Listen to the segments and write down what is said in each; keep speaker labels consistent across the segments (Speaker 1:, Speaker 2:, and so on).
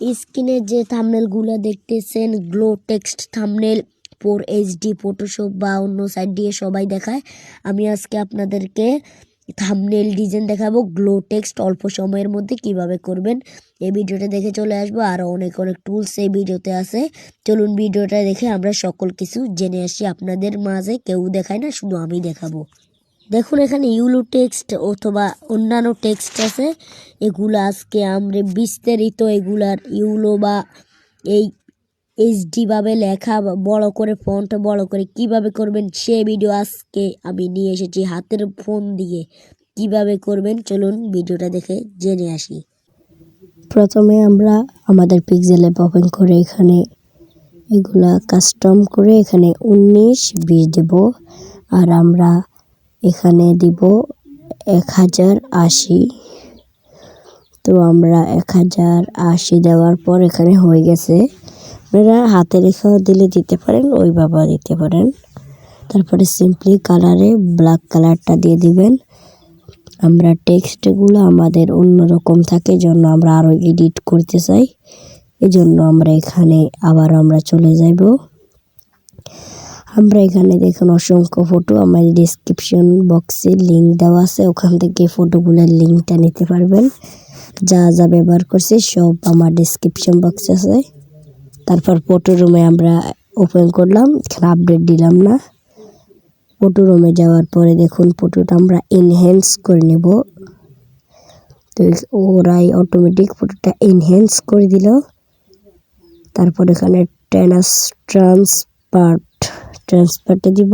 Speaker 1: স্ক্রিনে যে থামনেলগুলো দেখতেছেন glow text thumbnail four HD Photoshop বা অন্য সাইড দিয়ে সবাই দেখায়। আমি আজকে আপনাদেরকে থামনেল ডিজাইন দেখাবো গ্লো টেক্সট অল্প সময়ের মধ্যে কীভাবে করবেন। এই ভিডিওটা দেখে চলে আসব আরও অনেক অনেক টুলস এই ভিডিওতে আছে। চলুন ভিডিওটা দেখে আমরা সকল কিছু জেনে আসি। আপনাদের মাঝে কেউ দেখায় না, শুধু আমি দেখাবো। দেখুন, এখানে ইউলো টেক্সট অথবা অন্যান্য টেক্সট আছে। এগুলো আজকে আমরা বিস্তারিত এগুলার ইউলো বা এই এইচডি ভাবে লেখা, বড় করে ফন্ট বড় করে কীভাবে করবেন, সে ভিডিও আজকে আমি নিয়ে এসেছি হাতের ফোন দিয়ে। কীভাবে করবেন, চলুন ভিডিওটা দেখে জেনে আসি।
Speaker 2: প্রথমে আমরা আমাদের পিক্সেল ওপেন করে এখানে এগুলা কাস্টম করে এখানে উনিশ বিশ দেব। আর আমরা এখানে দিব এক হাজার আশি। তো আমরা এক হাজার আশি দেওয়ার পর এখানে হয়ে গেছে। আপনারা হাতে রেখাও দিলে দিতে পারেন, ওইভাবেও দিতে পারেন। তারপরে সিম্পলি কালারে ব্ল্যাক কালারটা দিয়ে দিবেন। আমরা টেক্সটগুলো আমাদের অন্যরকম থাকে জন্য আমরা আরও এডিট করতে চাই। এজন্য আমরা এখানে আবার আমরা চলে যাব আমরা এখানে দেখুন অসংখ্য ফটো আমাদের ডিসক্রিপশন বক্সে লিঙ্ক দেওয়া আছে, ওখান থেকে ফটোগুলোর লিঙ্কটা নিতে পারবেন। যা যা ব্যবহার করছি সব আমার ডিসক্রিপশন বক্সে আছে। তারপর ফটো রুমে আমরা ওপেন করলাম, এখানে আপডেট দিলাম না। ফটো রুমে যাওয়ার পরে দেখুন ফটোটা আমরা এনহ্যান্স করে নেব। তো ওরাই অটোমেটিক ফটোটা এনহ্যান্স করে দিল। তারপর এখানে টেনাস ট্রান্সপার্ট ট্রান্সপার্টে দিব।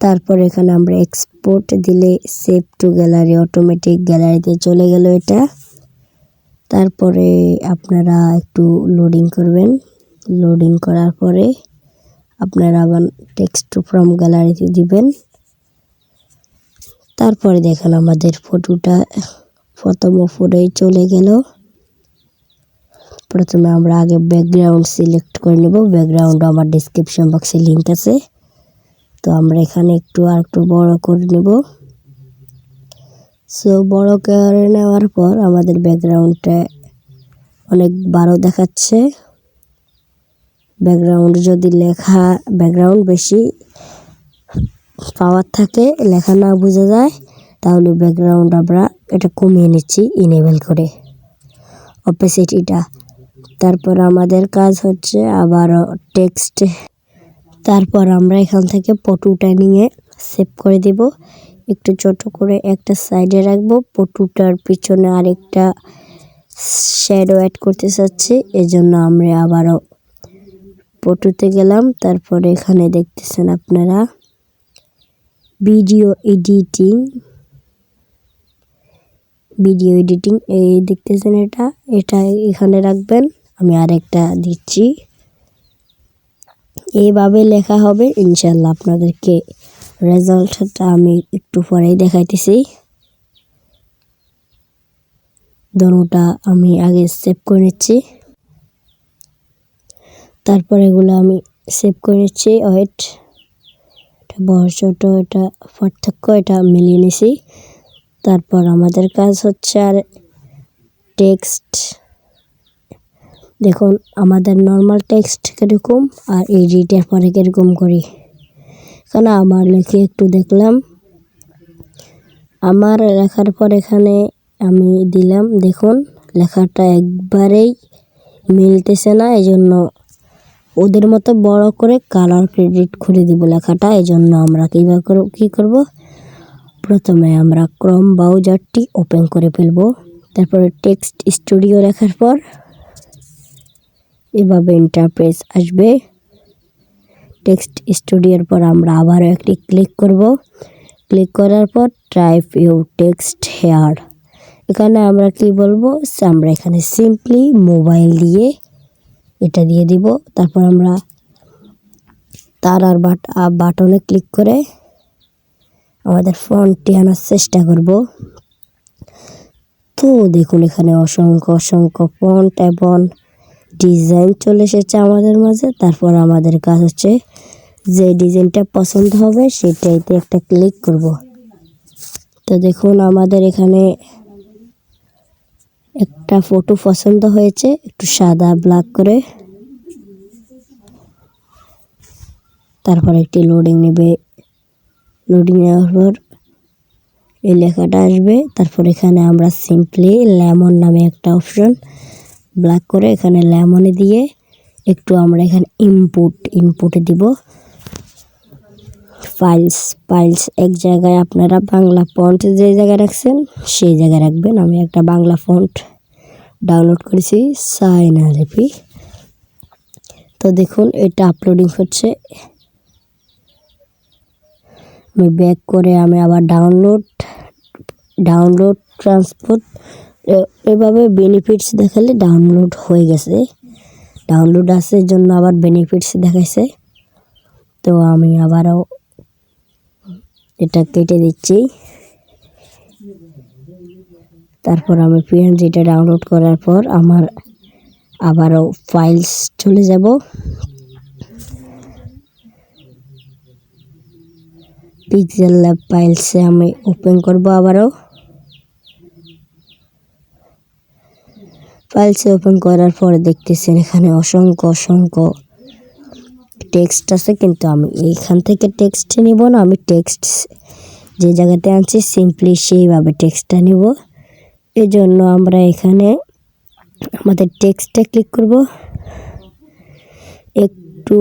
Speaker 2: তারপর এখানে আমরা এক্সপোর্ট দিলে সেভ টু গ্যালারি অটোমেটিক গ্যালারিতে চলে গেল এটা। তারপরে আপনারা একটু লোডিং করবেন। লোডিং করার পরে আপনারা আবার টেক্সট ফ্রম গ্যালারিতে দিবেন। তারপরে দেখেন আমাদের ফটোটা প্রথম ফটোই চলে গেল। প্রথমে আমরা আগে ব্যাকগ্রাউন্ড সিলেক্ট করে নেব। ব্যাকগ্রাউন্ড আমার ডিসক্রিপশন বক্সে লিঙ্ক আছে। তো আমরা এখানে একটু আর একটু বড় করে নেব। সো বড় করে নেওয়ার পর আমাদের ব্যাকগ্রাউন্ডটা অনেক বড় দেখাচ্ছে। ব্যাকগ্রাউন্ড যদি লেখা ব্যাকগ্রাউন্ড বেশি পাওয়ার থাকে, লেখা না বোঝা যায়, তাহলে ব্যাকগ্রাউন্ড আমরা এটা কমিয়ে নিচ্ছি ইনেবল করে। অপেসিটিটা তারপর আমাদের কাজ হচ্ছে আবার টেক্সট তারপর আমরা এখান থেকে পটুটা নিয়ে সেভ করে দিব। একটু ছোট করে একটা সাইডে রাখব। পটুটার পিছনে আরেকটা শ্যাডো অ্যাড করতে চাচ্ছি। এজন্য আমরা আবারও পটুতে গেলাম। তারপরে এখানে দেখতেছেন আপনারা। ভিডিও এডিটিং ভিডিও এডিটিং এই দেখতেছেন এটা। এটা এখানে রাখবেন। আমি আরেকটা দিচ্ছি। এইভাবে লেখা হবে। ইনশাল্লাহ আপনাদেরকে রেজাল্টটা আমি একটু পরেই দেখাইতেছি। দোনোটা আমি আগে সেভ করে নিচ্ছি। তারপর এগুলো আমি সেভ করে নিচ্ছি। ওয়েট বড়, ছোট, এটা পার্থক্য, এটা মিলিয়ে নিছি। তারপর আমাদের কাজ হচ্ছে আর টেক্সট দেখুন, আমাদের নর্মাল টেক্সট কীরকম আর এডিটের পরে কীরকম করি। এখানে আমার লেখে একটু দেখলাম। আমার লেখার পর এখানে আমি দিলাম, দেখুন, লেখাটা একবারেই মিলতেছে না এই জন্য ওদের মতো বড় করে কালার ক্রেডিট খুলে দিব লেখাটা এই জন্য আমরা কীভাবে করব কী করব? প্রথমে আমরা ক্রম ব্রাউজারটি ওপেন করে ফেলব। তারপরে টেক্সট স্টুডিও লেখার পর এভাবে ইন্টারপ্রেস আসবে। টেক্সট স্টুডিওর পর আমরা আবারও একটি ক্লিক করব। ক্লিক করার পর টাইপ ইউ টেক্সট হেয়ার এখানে আমরা কি বলব? আমরা এখানে সিম্পলি মোবাইল দিয়ে এটা দিয়ে দিব। তারপর আমরা তার আর বাট বাটনে ক্লিক করে আমাদের ফন্টটি আনার চেষ্টা করব। তো দেখুন এখানে অসংখ্য অসংখ্য ফন্ট এবং ডিজাইন চলে এসেছে আমাদের মাঝে। তারপর আমাদের কাজ হচ্ছে যে ডিজাইনটা পছন্দ হবে সেটাইতে একটা ক্লিক করব। তো দেখুন আমাদের এখানে একটা ফটো পছন্দ হয়েছে, একটু সাদা ব্ল্যাক করে। তারপর একটি লোডিং নেবে। লোডিং নেওয়ার পর এই লেখাটা আসবে। তারপর এখানে আমরা সিম্পলি লেমন নামে একটা অপশন ব্ল্যাক করে এখানে লেমনে দিয়ে একটু আমরা এখানে ইনপুট ইনপুটে দিব। ফাইলস ফাইলস এক জায়গায় আপনারা বাংলা ফন্ট যে জায়গায় রাখছেন সেই জায়গায় রাখবেন। আমি একটা বাংলা ফন্ট ডাউনলোড করেছি সাইনা লিপি তো দেখুন, এটা আপলোডিং হচ্ছে। আমি ব্যাক করে আমি আবার ডাউনলোড ডাউনলোড ট্রান্সপোর্ট এভাবে বেনিফিটস দেখালে ডাউনলোড হয়ে গেছে। ডাউনলোড আছে এর জন্য আবার বেনিফিটস দেখাইছে। তো আমি আবারও এটা কেটে দিচ্ছি। তারপর আমি পিএনজিটা ডাউনলোড করার পর আমার আবারও ফাইলস চলে যাব। পিক্সেল ল্যাব ফাইলসে আমি ওপেন করব আবারও। ফাইলসে ওপেন করার পরে দেখতেছেন এখানে অসংখ্য অসংখ্য টেক্সট আছে, কিন্তু আমি এইখান থেকে টেক্সট নিব না, আমি টেক্সট যে জায়গাতে আনছি সিম্পলি সেইভাবে টেক্সটটা নিব। এই জন্য আমরা এখানে আমাদের টেক্সটে ক্লিক করব। একটু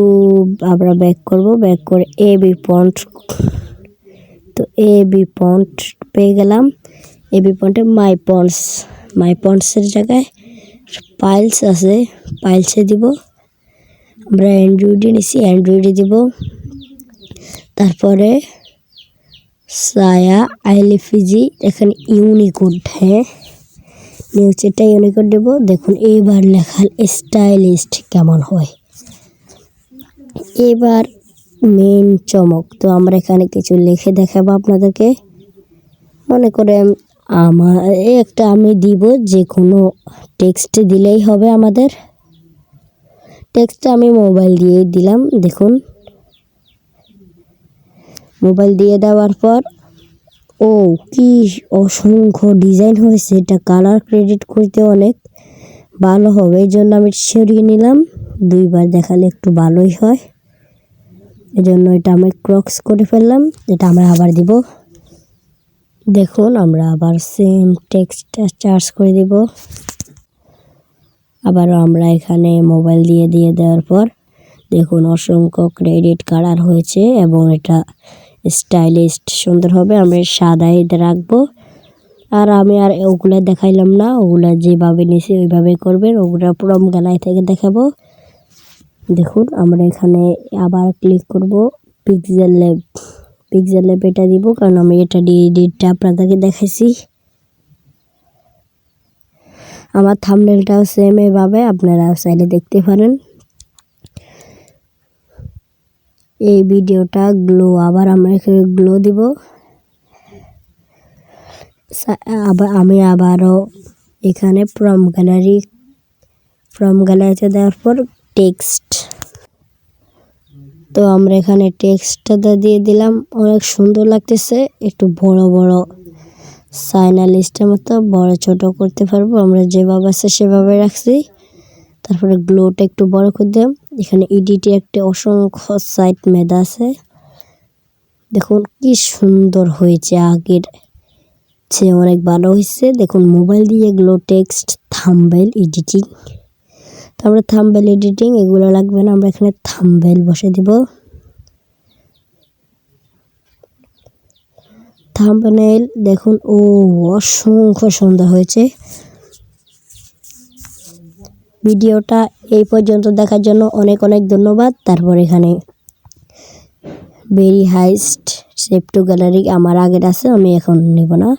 Speaker 2: আমরা ব্যাক করব ব্যাক করে এ বি পন্ট তো এ বি পন্ট পেয়ে গেলাম। এ বি পন্টে মাই পন্টস মাই পন্টসের জায়গায় পাইলস আছে। পাইলসে দিব। আমরা অ্যান্ড্রয়েডে নিছি। অ্যান্ড্রয়েডে দিব। তারপরে সায়া আইলিফিজি এখানে ইউনিকোড হ্যাঁ। এটা ইউনিকোড দেবো। দেখুন এবার লেখার স্টাইলিস্ট কেমন হয়। এবার মেন চমক। তো আমরা এখানে কিছু লিখে দেখাবো আপনাদেরকে। মনে করেন আমার একটা আমি দিব, যে কোনো টেক্সট দিলেই হবে আমাদের। টেক্সটটা আমি মোবাইল দিয়ে দিলাম, দেখুন। মোবাইল দিয়ে দেওয়ার পর, ও, কি অসংখ্য ডিজাইন হয়েছে, এটা কালার ক্রেডিট করতে অনেক ভালো হবে, এই জন্য আমি সরিয়ে নিলাম। দুইবার দেখালে একটু ভালোই হয়। এই জন্য এটা আমি ক্রক্স করে ফেললাম, এটা আমরা আবার দিব। দেখুন, আমরা আবার সেম টেক্সটটা চার্জ করে দিব। আবারও আমরা এখানে মোবাইল দিয়ে দিয়ে দেওয়ার পর, দেখুন, অসংখ্য ক্রেডিট কালার হয়েছে এবং এটা স্টাইলিস্ট সুন্দর হবে। আমরা সাদাই রাখব। আর আমি আর ওগুলা দেখাইলাম না, ওগুলা যেভাবে নিছি ওইভাবে করবেন, ওগুলা প্রম গালাই থেকে দেখাবো। দেখুন, আমরা এখানে আবার ক্লিক করব পিক্সেল ল্যাব পিক্সেল ল্যাব এটা দিব, কারণ আমি এটা দিয়ে এডিটটা আপনাদেরকে দেখাইছি। আমার থামনেলটাও সেম এভাবে, আপনারা চাইলে দেখতে পারেন। এই ভিডিওটা গ্লো আবার আমরা এখানে গ্লো দিব। আবার আমি আবারও এখানে প্রম গ্যালারি প্রম গ্যালারিতে দেওয়ার পর টেক্সট তো আমরা এখানে টেক্সটটা দিয়ে দিলাম। অনেক সুন্দর লাগতেছে। একটু বড় বড় সাইনা লিস্টের মতো বড়, ছোট করতে পারব। আমরা যেভাবে আছে সেভাবে রাখছি। তারপরে গ্লোটা একটু বড় করে দিলাম। এখানে ইডিটে একটা অসংখ্য সাইট মেদা আছে। দেখুন কি সুন্দর হয়েছে আগের চেয়ে অনেক ভালো হয়েছে। দেখুন মোবাইল দিয়ে গ্লো টেক্সট থাম্বেল এডিটিং তারপরে থাম্বেল এডিটিং এগুলো লাগবে না, আমরা এখানে থাম্বেল বসে দিব। থাম্বনেল দেখুন, ও, অসংখ্য সুন্দর হয়েছে। ভিডিওটা এই পর্যন্ত দেখার জন্য অনেক অনেক ধন্যবাদ। তারপর এখানে very highest save to gallery আমার আগের আছে, আমি এখন নেব না।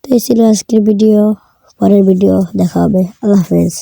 Speaker 2: তো এই ছিল আজকের ভিডিও, পরের ভিডিও দেখা হবে। আল্লাহ হাফেজ।